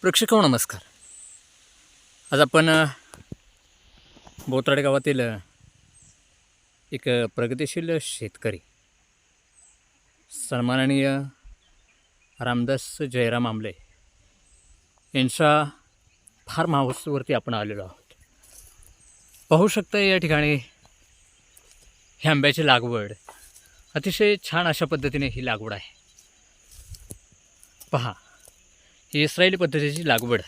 प्रेक्षक नमस्कार. आज आपण बोत्राडे गावातील एक प्रगतिशील शेतकरी सन्माननीय रामदास जयराम आमले यांच्या फार्म हाऊसवरती आपण आलेलो आहोत. पाहू शकता या ठिकाणी ही आंब्याची लागवड अतिशय छान अशा पद्धतीने ही लागवड आहे. पहा ही इस्रायली पद्धतीची लागवड.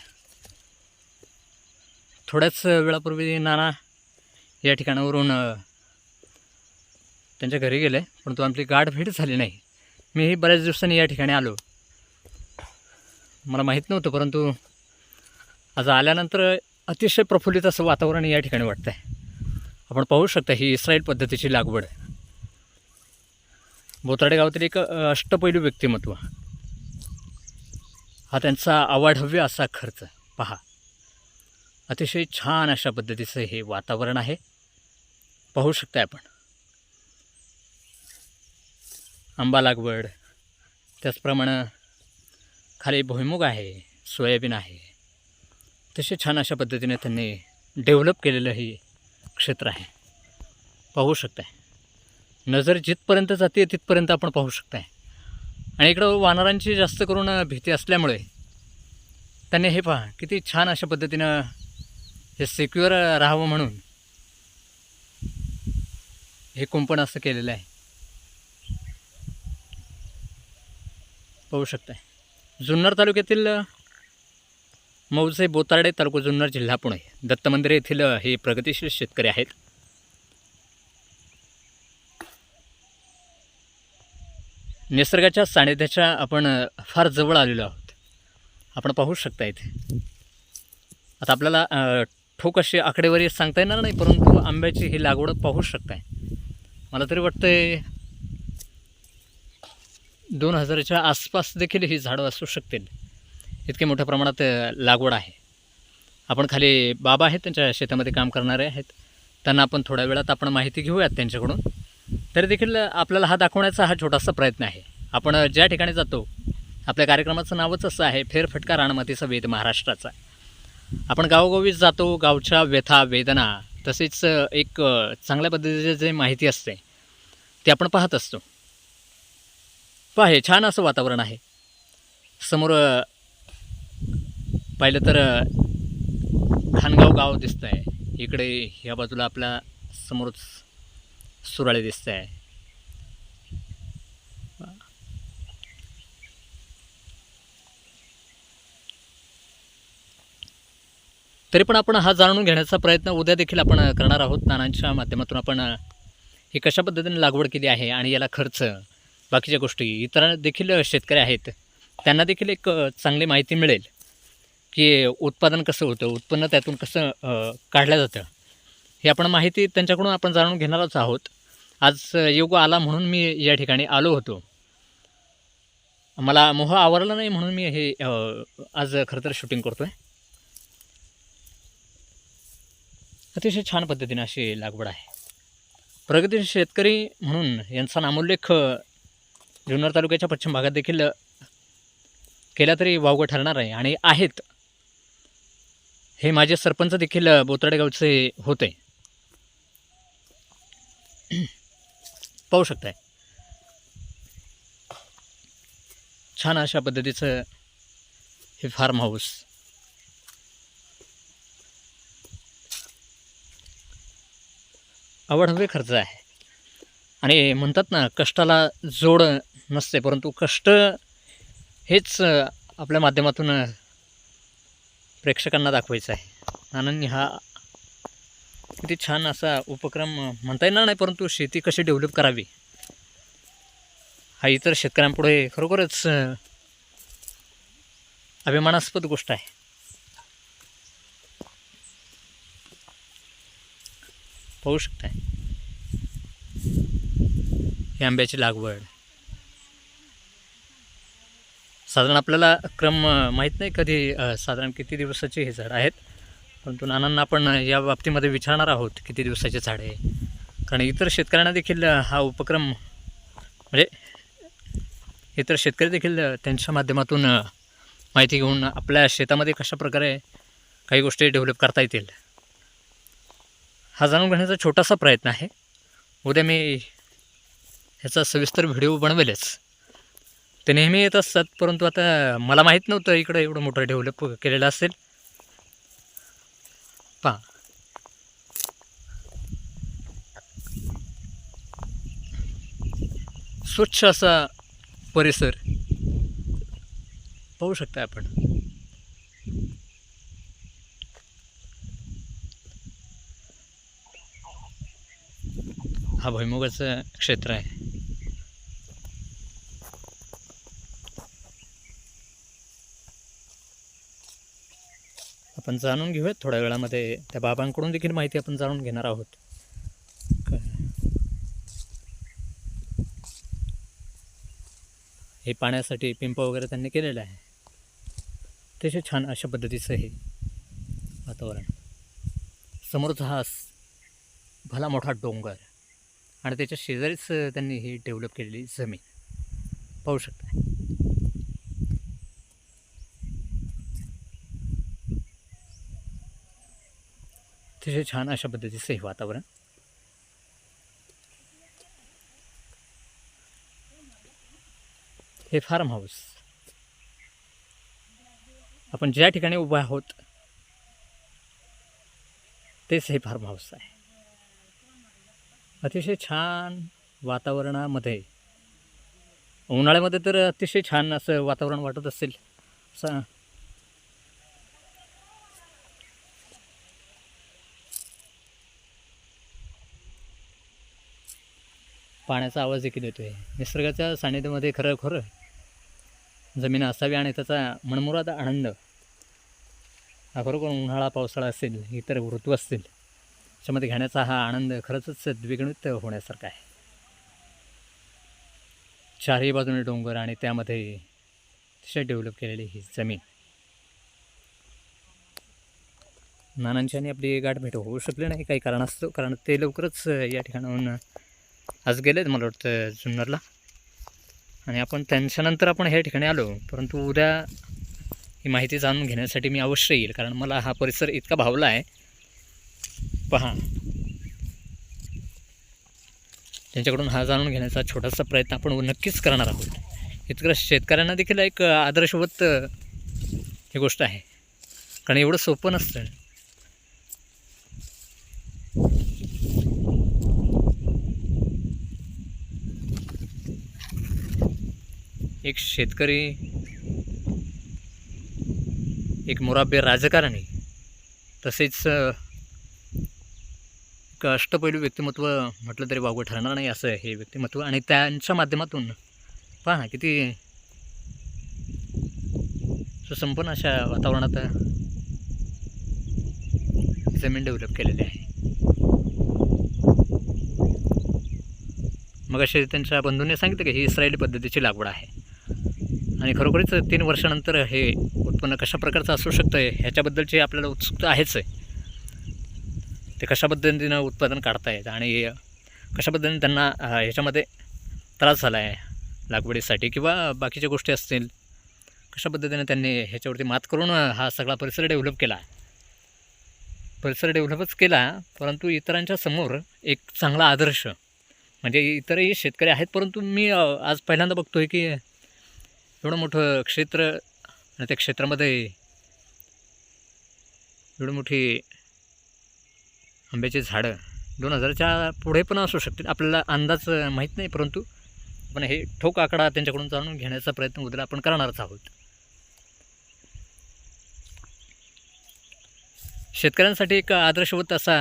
थोड्याच वेळापूर्वी नाना या ठिकाणावरून त्यांच्या घरी गेले परंतु आमची गाठ भेट झाली नाही. मीही बऱ्याच दिवसांनी या ठिकाणी आलो. मला माहीत नव्हतं परंतु आज आल्यानंतर अतिशय प्रफुल्लित असं वातावरण या ठिकाणी वाटतं आहे आपण पाहू शकता ही इस्रायल पद्धतीची लागवड. बोताडे गावातील एक अष्टपैलू व्यक्तिमत्व. हा त्यांचा आवाढव्य असा खर्च. पहा. अतिशय छान अशा पद्धतीचं हे वातावरण आहे. पाहू शकताय आपण. आंबा लागवड. त्याचप्रमाणे खाली भुईमुग आहे सोयाबीन आहे. तसे छान अशा पद्धतीने त्यांनी डेव्हलप केलेलं हे क्षेत्र आहे. पाहू शकताय. नजर जिथपर्यंत जाते तिथपर्यंत आपण पाहू शकताय. आणि इकडं वानरांची जास्त करून भीती असल्यामुळे त्यांनी हे पहा किती छान अशा पद्धतीनं हे सिक्युअर राहावं म्हणून हे कुंपण असं केलेलं आहे. पाहू शकताय. जुन्नर तालुक्यातील मौजे बोतार्डे तालुका जुन्नर जिल्हा पुणे. दत्त मंदिर येथील हे प्रगतिशील शेतकरी आहेत. निसर्गाच्या सानिध्याच्या आपण फार जवळ आलेलो आहोत. आपण पाहू शकता इथे. आता आपल्याला ठोक अशी आकडेवारी सांगता येणार नाही परंतु आंब्याची ही लागवड पाहू शकताय. मला तरी वाटतंय दोन हजाराच्या आसपास देखील ही झाडं असू शकतील. इतके मोठ्या प्रमाणात लागवड आहे. आपण खाली बाबा आहेत त्यांच्या शेतामध्ये काम करणारे आहेत. त्यांना आपण थोड्या वेळात आपण माहिती घेऊयात त्यांच्याकडून. तरी देखील आपल्याला हा दाखवण्याचा हा छोटासा प्रयत्न आहे. आपण ज्या ठिकाणी जातो आपल्या कार्यक्रमाचं नावच असं आहे फेरफटका राणमतीचा वेद महाराष्ट्राचा. आपण गावोगावी जातो गावच्या व्यथा वेदना तसेच एक चांगल्या पद्धतीची जे माहिती असते ते आपण पाहत असतो. पहा हे छान असं वातावरण आहे. समोर पाहिलं तर खानगाव गाव दिसतं आहे इकडे ह्या बाजूला आपल्या समोरच सुराळे दिसत आहे तरी पण आपण हा जाणून घेण्याचा प्रयत्न उद्या देखील आपण करणार आहोत. नानांच्या माध्यमातून आपण ही कशा पद्धतीने लागवड केली आहे आणि याला खर्च बाकीच्या गोष्टी इतर देखील शेतकरी आहेत त्यांना देखील एक चांगली माहिती मिळेल की उत्पादन कसं होतं उत्पन्न त्यातून कसं काढलं जातं. हे आपण माहिती त्यांच्याकडून आपण जाणून घेणारच आहोत. आज योग आला म्हणून मी या ठिकाणी आलो होतो. मला मोह आवरला नाही म्हणून मी हे आज खरं तर शूटिंग करतो आहे अतिशय छान पद्धतीने अशी लागवड आहे. प्रगतीशील शेतकरी म्हणून यांचा नामोल्लेख जुन्नर तालुक्याच्या पश्चिम भागात देखील केला तरी वावगं ठरणार आहे आणि आहेत. हे माझे सरपंच देखील अ, गावचे होते. पाहू शकताय. छान अशा पद्धतीचं हे फार्म हाऊस आवड खर्च आहे. आणि म्हणतात ना कष्टाला जोड नसते परंतु कष्ट हेच आपल्या माध्यमातून प्रेक्षकांना दाखवायचं आहे. आनंद हा किती छान असा उपक्रम म्हणता येणार नाही परंतु शेती कशी डेव्हलप करावी? हा इतर शेतकऱ्यांपुढे खरोखरच अभिमानास्पद गोष्ट आहे. पाहू शकताय. ही आंब्याची लागवड. साधारण आपल्याला क्रम माहीत नाही कधी साधारण किती दिवसाचे हे झाड आहेत. परंतु नानांना आपण या बाबतीमध्ये विचारणार आहोत किती दिवसाचे झाड आहे? कारण इतर शेतकऱ्यांना देखील हा उपक्रम म्हणजे इतर शेतकरी देखील त्यांच्या माध्यमातून माहिती घेऊन आपल्या शेतामध्ये कशा प्रकारे काही गोष्टी डेव्हलप करता येतील हा जाणून घेण्याचा छोटासा प्रयत्न आहे. उद्या मी ह्याचा सविस्तर व्हिडिओ बनवेलच. ते नेहमी येत असतात परंतु आता मला माहीत नव्हतं इकडं एवढं मोठं डेव्हलप केलेलं असेल पहा स्वच्छ असा परिसर पाहू शकता आपण. हा भुईमुगाचं क्षेत्र आहे. आपण जाणून घेऊयात. थोड्या वेळामध्ये त्या बाबांकडून देखील माहिती आपण जाणून घेणार आहोत. हे पाण्यासाठी पिंप वगैरे त्यांनी केलेलं आहे. अतिशय छान अशा पद्धतीचं हे वातावरण. समोरचा हा भला मोठा डोंगर आणि त्याच्या शेजारीच त्यांनी ही डेव्हलप केलेली जमीन. पाहू शकता. अतिशय छान अशा पद्धतीचं हे वातावरण. हे फार्म हाऊस. आपण ज्या ठिकाणी उभा आहोत तेच हे फार्म हाऊस आहे. अतिशय छान वातावरणामध्ये उन्हाळ्यामध्ये तर अतिशय छान असं वातावरण वाटत असेल. असं पाण्याचा आवाज देखील येतो आहे निसर्गाच्या सानिध्यामध्ये खरं खरं जमीन असावी आणि त्याचा मनमुराद आनंद. हा खरोखर उन्हाळा पावसाळा असेल इतर ऋतू असतील त्याच्यामध्ये घेण्याचा हा आनंद खरंच द्विगुणित होण्यासारखा आहे. चारही बाजूने डोंगर आणि त्यामध्ये अतिशय डेव्हलप केलेली ही जमीन. नानांच्याने आपली गाठभेट होऊ शकली नाही काही कारणास्तव कारण ते लवकरच या ठिकाणाहून आज गेलेत मला वाटतं जुन्नरला. आणि आपण त्यांच्यानंतर आपण ह्या ठिकाणी आलो परंतु उद्या ही माहिती जाणून घेण्यासाठी मी अवश्य येईल कारण मला हा परिसर इतका भावला आहे. पहा. त्यांच्याकडून हा जाणून घेण्याचा छोटासा प्रयत्न आपण नक्कीच करणार आहोत. इतकं शेतकऱ्यांना देखील एक आदर्शवत ही गोष्ट आहे. कारण एवढं सोपं नसतं. एक शेतकरी एक मुराबे राजकारणी तसेच एक अष्टपैलू व्यक्तिमत्व म्हटलं तरी वावगं ठरणार नाही असं हे व्यक्तिमत्व. आणि त्यांच्या माध्यमातून पहा ना किती सुसंपन्न अशा वातावरणात जमीन डेव्हलप केलेली आहे. मग असे त्यांच्या बंधूंनी सांगितलं की ही इस्रायली पद्धतीची लागवड आहे. आणि खरोखरीच तीन वर्षानंतर हे उत्पन्न कशा प्रकारचं असू शकतं ह्याच्याबद्दलची आपल्याला उत्सुकता आहेच आहे. ते कशा पद्धतीनं उत्पादन काढतायत आणि कशा पद्धतीने त्यांना ह्याच्यामध्ये त्रास झाला आहे लागवडीसाठी किंवा बाकीच्या गोष्टी असतील कशा पद्धतीने त्यांनी ह्याच्यावरती मात करून हा सगळा परिसर डेव्हलप केला? परिसर डेव्हलपच केला परंतु इतरांच्या समोर एक चांगला आदर्श म्हणजे इतरही शेतकरी आहेत परंतु मी आज पहिल्यांदा बघतो आहे की एवढं मोठं क्षेत्र आणि त्या क्षेत्रामध्ये एवढी मोठी आंब्याची झाडं दोन हजारच्या पुढे पण असू शकतील. आपल्याला अंदाज माहीत नाही परंतु आपण हे ठोक आकडा त्यांच्याकडून जाणून घेण्याचा प्रयत्न उद्या आपण करणारच आहोत. शेतकऱ्यांसाठी एक आदर्शवत असा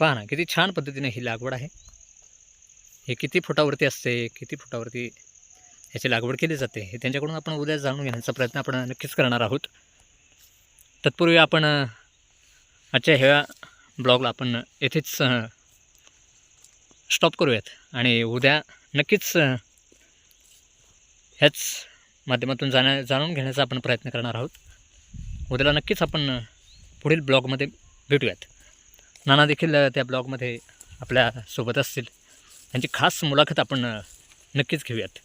पहा ना किती छान पद्धतीने ही लागवड आहे. हे किती फुटावरती असते? किती फुटावरती ह्याची लागवड केली जाते? हे त्यांच्याकडून आपण उद्या जाणून घेण्याचा प्रयत्न आपण नक्कीच करणार आहोत. तत्पूर्वी आपण आजच्या ह्या ब्लॉगला आपण येथेच स्टॉप करूयात. आणि उद्या नक्कीच ह्याच माध्यमातून जाण्या जाणून घेण्याचा आपण प्रयत्न करणार आहोत. उद्याला नक्कीच आपण पुढील ब्लॉगमध्ये भेटूयात. नाना देखील त्या ब्लॉगमध्ये आपल्यासोबत असतील. त्यांची खास मुलाखत आपण नक्कीच घेऊयात.